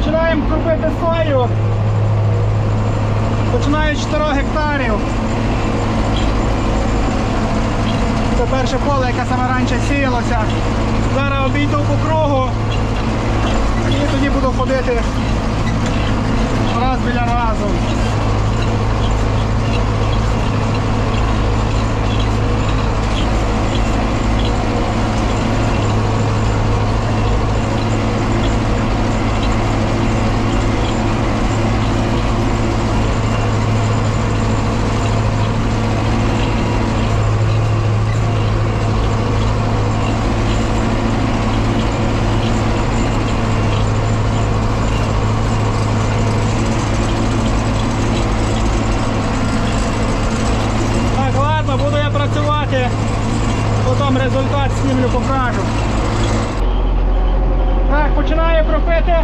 Починаємо кропити сою. Починаю з 4 гектарів. Це перше поле, яке саме раніше сіялося. Зараз обійду по кругу і тоді буду ходити раз біля разу. Так, ладно, буду я працювати. Потім результат знімлю, покажу. Так, починаю кропити.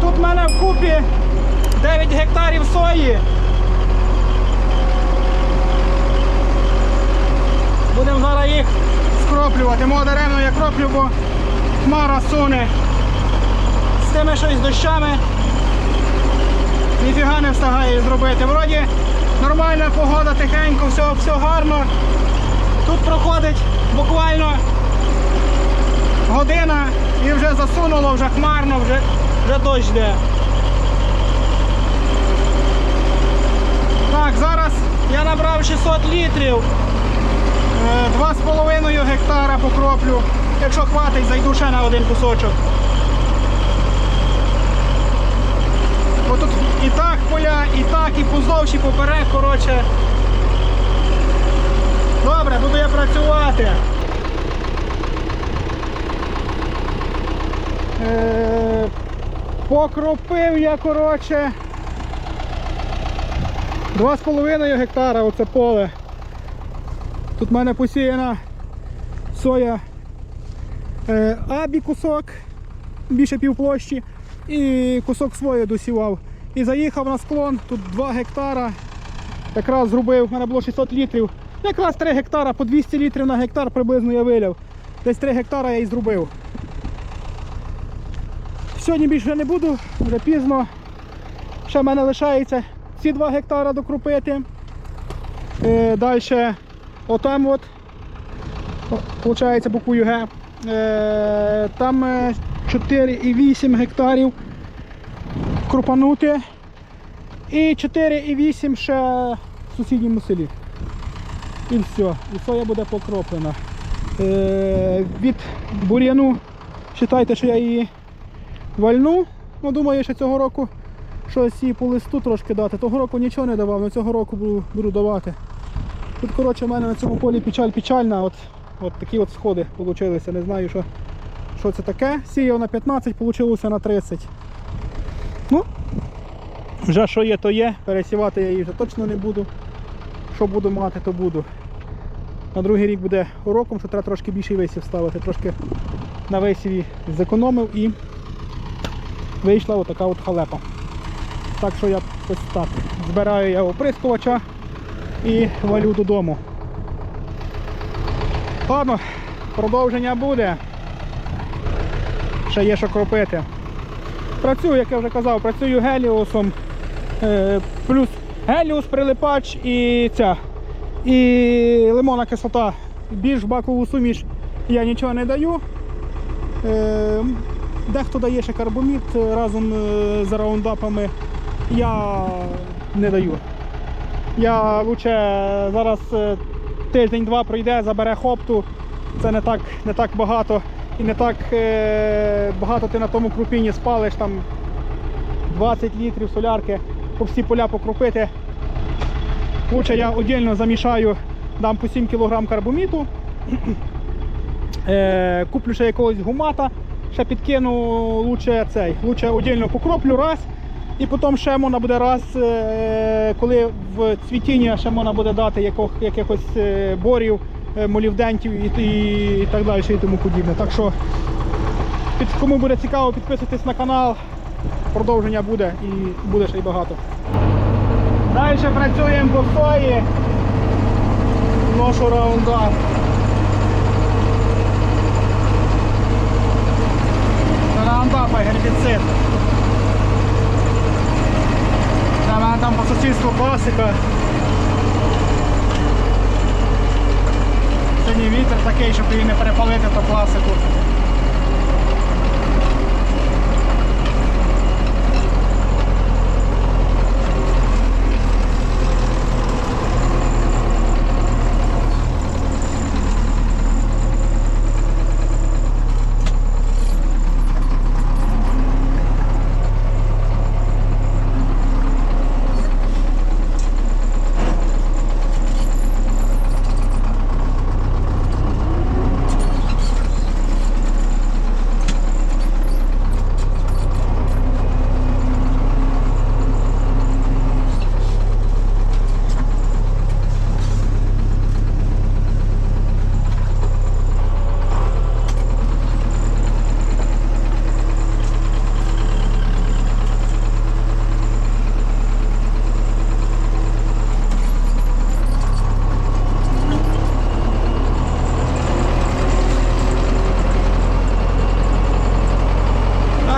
Тут в мене в купі 9 гектарів сої. Будемо зараз їх скроплювати. Мого даремно я кроплю, бо хмара суне. З тими щось дощами ніфіга не встигає зробити. Вроді нормальна погода, тихенько, все, все гарно. Тут проходить буквально година і вже засунуло, вже хмарно, вже, вже дощ йде. Так, зараз я набрав 600 літрів. Е, 2,5 гектара покроплю. Якщо хватить, зайду ще на один кусочок. Бо тут і так поля, і так, і поздовж, і поперек, коротше. Добре, буду я працювати. Е, покропив я, коротше. 2,5 гектара оце поле. Тут в мене посіяна соя е, абі кусок, більше півплощі, і кусок своє досівав. І заїхав на склон, тут 2 гектара. Якраз зробив, в мене було 600 літрів. Якраз 3 гектара, по 200 літрів на гектар приблизно я виляв. Десь 3 гектара я і зробив. Сьогодні більше не буду, вже пізно. Ще в мене лишається ці 2 гектара докрупити. Е, Далі отам от, виходить, буквою Г. Е, там е, 4,8 гектарів крупанути. І 4,8 ще в сусідньому селі. І все. І соя буде покроплена. Е, від бур'яну, вважайте, що я її вальну. Ну, думаю, що цього року щось їй по листу трошки дати. Того року нічого не давав, але цього року буду, буду давати. Тут, коротше, в мене на цьому полі печаль печальна. От, от такі от сходи вийшли. Не знаю, що, що це таке. Сіяв на 15, вийшло на 30. Ну, вже що є, то є. Пересівати я її вже точно не буду. Що буду мати, то буду. На другий рік буде уроком, що треба трошки більший висів ставити. Трошки на висіві зекономив і вийшла отака от халепа. Так що я ось так. Збираю я оприскувача і валю додому. Ладно, продовження буде. Ще є що кропити. Працюю, як я вже казав, працюю геліусом. Е, плюс геліус, прилипач і ця. І лимонна кислота. Більш бакову суміш я нічого не даю. Е, дехто дає ще карбомід разом е, з раундапами. Я не даю. Я лучше зараз е, тиждень-два пройде, забере хопту. Це не так, не так багато. І не так багато ти на тому крупінні спалиш, там 20 літрів солярки, по всі поля покрупити. Лучше я віддільно замішаю, дам по 7 кг карбоміту. Е, куплю ще якогось гумата, ще підкину лучше цей, лучше віддільно покроплю раз. І потім ще можна буде раз, е, коли в цвітіння ще можна буде дати якихось е, борів, молівдентів і, і, і так далі і тому подібне. Так що, під, кому буде цікаво, підписуйтесь на канал, продовження буде і буде ще й багато. Далі працюємо по сої. Ношу раундап. Раундапа гербіцид. в мене там по сусідству класика. Сьогодні вітер такий, щоб її не перепалити, то класику.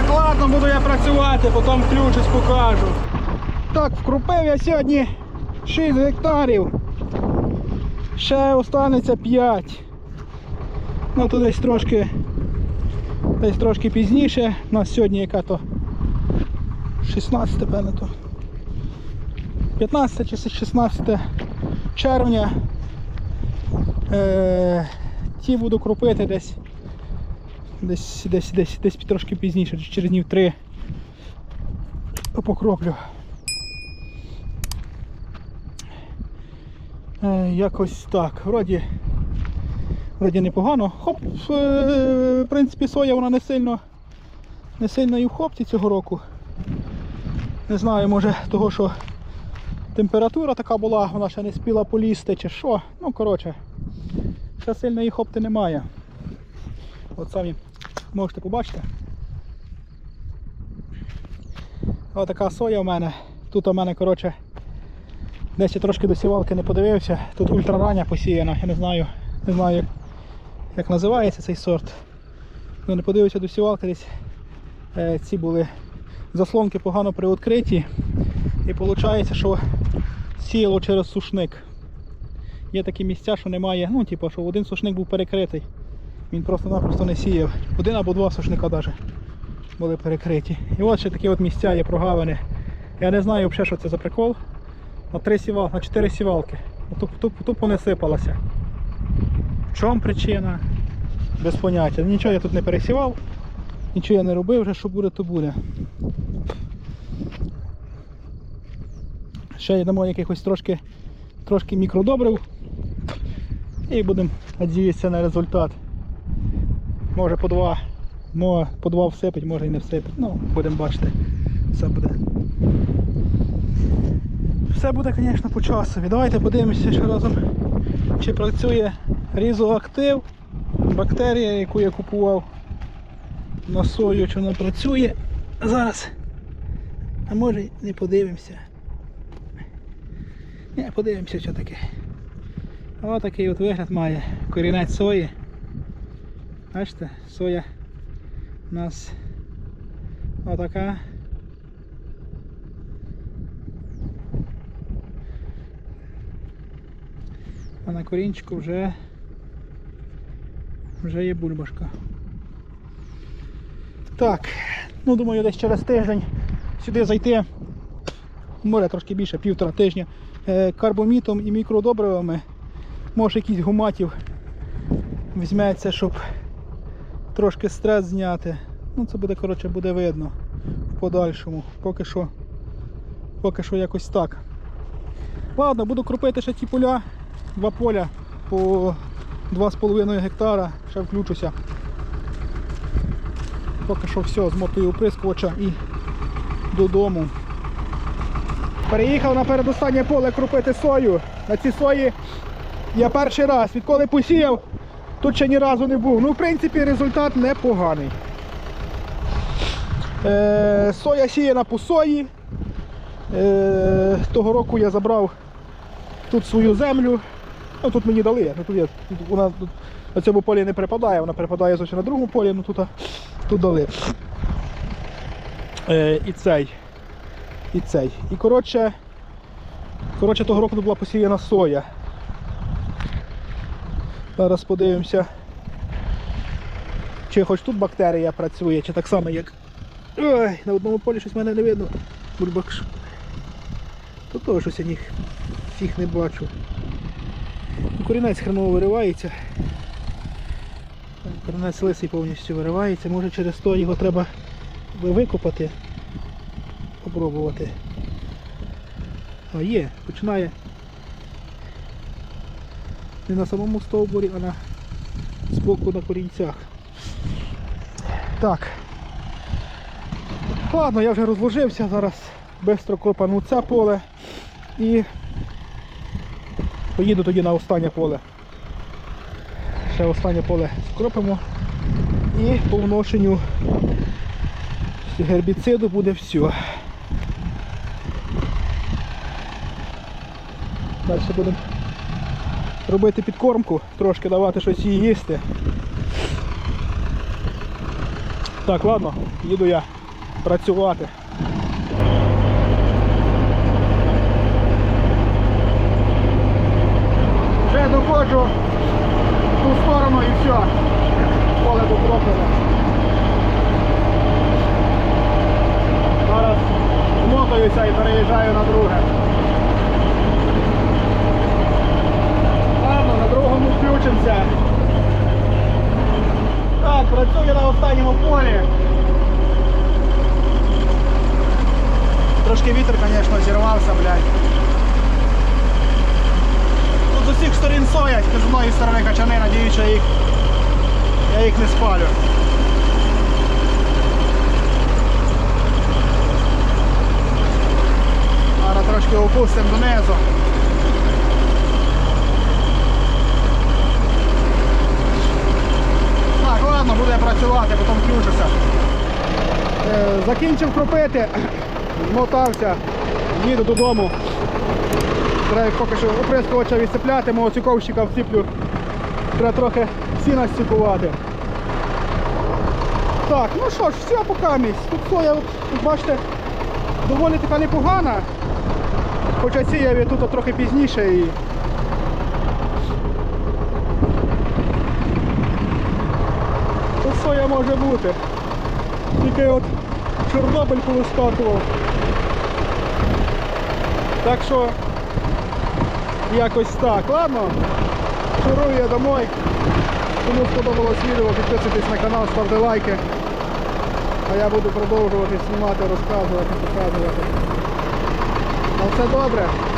Так, ладно, буду я працювати, потім включусь, покажу. Так, вкрупив я сьогодні 6 гектарів. Ще останеться 5. Ну то десь трошки десь трошки пізніше. У нас сьогодні яка то 16 певно то. 15 чи 16 червня. Е, ті буду крупити десь Десь, десь, десь, десь трошки пізніше, через днів три покроплю. Е, якось так. Вроді, вроді непогано. Хоп, е, в принципі, соя вона не сильно, не сильно і в хопці цього року. Не знаю, може того, що температура така була, вона ще не спіла полізти чи що. Ну, коротше, ще сильної хопти немає. От самі можете побачити. Ось така соя у мене. Тут у мене, коротше, десь я трошки до сівалки не подивився. Тут ультрарання посіяна, я не знаю, не знаю як, як називається цей сорт. Ну, не подивився до сівалки, десь е, ці були заслонки погано приоткриті. І виходить, що сіяло через сушник. Є такі місця, що немає, ну, типу, що один сушник був перекритий. Він просто-напросто не сіяв. Один або два сушника навіть були перекриті. І от ще такі от місця є прогавини. Я не знаю взагалі, що це за прикол. На три сівал, на чотири сівалки. Тупо, тупо, тупо не сипалося. В чому причина? Без поняття. Нічого я тут не пересівав, нічого я не робив, вже що буде, то буде. Ще йдемо якихось трошки, трошки мікродобрив. І будемо надіятися на результат. Може по два, може по два всипить, може і не всипить. Ну, будемо бачити. Все буде. Все буде, звісно, по часові. Давайте подивимося ще разом, чи працює різоактив, бактерія, яку я купував на сою, чи вона працює. Зараз. А може не подивимося. Не, подивимося, що таке. Ось такий от вигляд має корінець сої. Бачите, соя у нас отака. А на корінчику вже вже є бульбашка. Так, ну думаю десь через тиждень сюди зайти, може трошки більше, півтора тижня, е, карбомітом і мікродобривами, може якийсь гуматів візьметься, щоб трошки стрес зняти. Ну це буде, коротше, буде видно в подальшому. Поки що, поки що якось так. Ладно, буду крупити ще ті поля, два поля по 2,5 гектара, ще включуся. Поки що все, змотую оприскувача і додому. Переїхав на передостаннє поле крупити сою. На цій сої я перший раз, відколи посіяв, тут ще ні разу не був. Ну, в принципі, результат непоганий. Е, соя сіяна по сої. Е, того року я забрав тут свою землю. Ну, тут мені дали. Ну, тут є, тут вона тут, на цьому полі не припадає, вона припадає зовсім на другому полі, ну тут, тут дали. Е, і цей. І цей. І коротше, коротше, того року тут була посіяна соя. Зараз подивимося. Чи хоч тут бактерія працює, чи так само як. Ой, на одному полі щось мене не видно. Бульбакш. Тут теж щось я ніг всіх не бачу. Ну, Корінець хреново виривається. Корінець лисий повністю виривається. Може через то його треба викопати. Попробувати. А є, починає. Не на самому стовбурі, а на збоку на корінцях. Так. Ладно, я вже розложився, зараз швидко копану це поле і поїду тоді на останнє поле. Ще останнє поле скропимо і по вношенню гербіциду буде все. Далі будемо робити підкормку, трошки давати щось їй їсти. Так, ладно, їду я працювати. Вже доходжу в ту сторону і все. Поле покроплене. Зараз змотуюся і переїжджаю на друге. Ладно, на другому включимося. Так, працюю на останньому полі. Трошки вітер, звісно, зірвався, блядь. Тут з усіх сторін соять, з одної сторони качани, надіюсь, що їх, я їх не спалю. Зараз трошки опустимо донизу. Так, працювати, потім включуся. Е, закінчив кропити, змотався, їду додому. Треба поки що оприскувача відцепляти, мого цюковщика вціплю. Треба трохи сіна стікувати. Так, ну що ж, все поки місць. Тут соя, бачите, доволі така непогана. Хоча сіяв тут трохи пізніше і. Соя може бути. Тільки от Чорнобиль повискакував. Так що якось так. Ладно, шурую я домой. Кому сподобалось відео, підписуйтесь на канал, ставте лайки. А я буду продовжувати знімати, розказувати, показувати. На все добре.